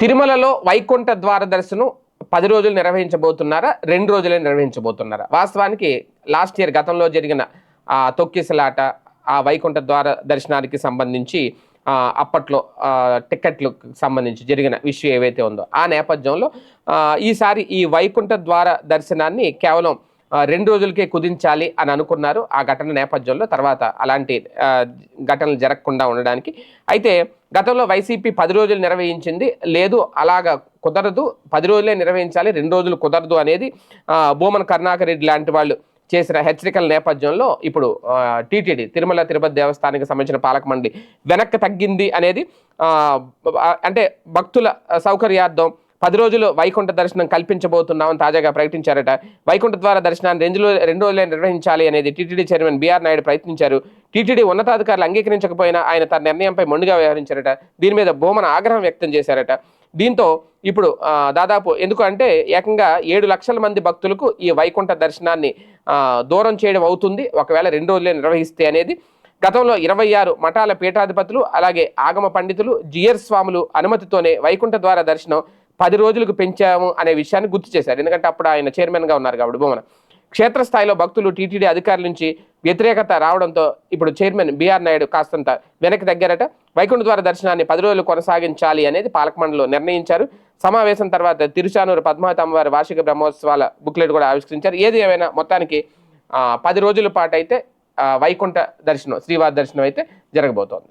తిరుమలలో వైకుంఠ ద్వార దర్శనం పది రోజులు నిర్వహించబోతున్నారా? రెండు రోజులే నిర్వహించబోతున్నారా? వాస్తవానికి లాస్ట్ ఇయర్ గతంలో జరిగిన తొక్కిసలాట ఆ వైకుంఠ ద్వార దర్శనానికి సంబంధించి అప్పట్లో ఆ, టికెట్లకు సంబంధించి జరిగిన విషయం ఏవైతే ఉందో ఆ నేపథ్యంలో ఈసారి ఈ వైకుంఠ ద్వార దర్శనాన్ని కేవలం రెండు రోజులకే కుదించాలి అని అనుకున్నారు ఆ ఘటన నేపథ్యంలో. తర్వాత అలాంటి ఘటనలు జరగకుండా ఉండడానికి. అయితే గతంలో వైసీపీ పది రోజులు నిర్వహించింది. లేదు అలాగా కుదరదు. పది రోజులే నిర్వహించాలి. రెండు రోజులు కుదరదు అనేది బోమన్ కరుణాకర్ రెడ్డి లాంటి వాళ్ళు చేసిన హెచ్చరికల నేపథ్యంలో ఇప్పుడు టీటీడీ తిరుమల తిరుపతి దేవస్థానానికి సంబంధించిన పాలక మండలి వెనక్కి తగ్గింది అనేది అంటే భక్తుల సౌకర్యార్థం పది రోజులు వైకుంఠ దర్శనం కల్పించబోతున్నామని తాజాగా ప్రకటించారట. వైకుంఠ ద్వారా దర్శనాన్ని రెండు రెండు రోజులే నిర్వహించాలి అనేది టీటీడీ చైర్మన్ బీఆర్ నాయుడు ప్రయత్నించారు. టీటీడీ ఉన్నతాధికారులు అంగీకరించకపోయినా ఆయన తన నిర్ణయంపై మొండిగా వ్యవహరించారట. దీని మీద బోమన ఆగ్రహం వ్యక్తం చేశారట. దీంతో ఇప్పుడు దాదాపు ఎందుకంటే ఏకంగా ఏడు లక్షల మంది భక్తులకు ఈ వైకుంఠ దర్శనాన్ని దూరం చేయడం అవుతుంది. ఒకవేళ రెండు రోజులే నిర్వహిస్తే అనేది గతంలో ఇరవై ఆరు మఠాల పీఠాధిపతులు అలాగే ఆగమ పండితులు జియర్ స్వాములు అనుమతితోనే వైకుంఠ ద్వార దర్శనం పది రోజులకు పెంచాము అనే విషయాన్ని గుర్తు చేశారు. ఎందుకంటే అప్పుడు ఆయన చైర్మన్గా ఉన్నారు కాబట్టి భూమన క్షేత్రస్థాయిలో భక్తులు టీటీడీ అధికారుల నుంచి వ్యతిరేకత రావడంతో ఇప్పుడు చైర్మన్ బీఆర్ నాయుడు కాస్తంత వెనక్కి తగ్గారట. వైకుంఠ ద్వార దర్శనాన్ని పది రోజులు కొనసాగించాలి అనేది పాలకమండలిలో నిర్ణయించారు. సమావేశం తర్వాత తిరుచానూరు పద్మావతి అమ్మవారి వార్షిక బ్రహ్మోత్సవాల బుక్లెట్ కూడా ఆవిష్కరించారు. ఏది ఏమైనా మొత్తానికి పది రోజుల పాటు అయితే వైకుంఠ దర్శనం శ్రీవారి దర్శనం అయితే జరగబోతోంది.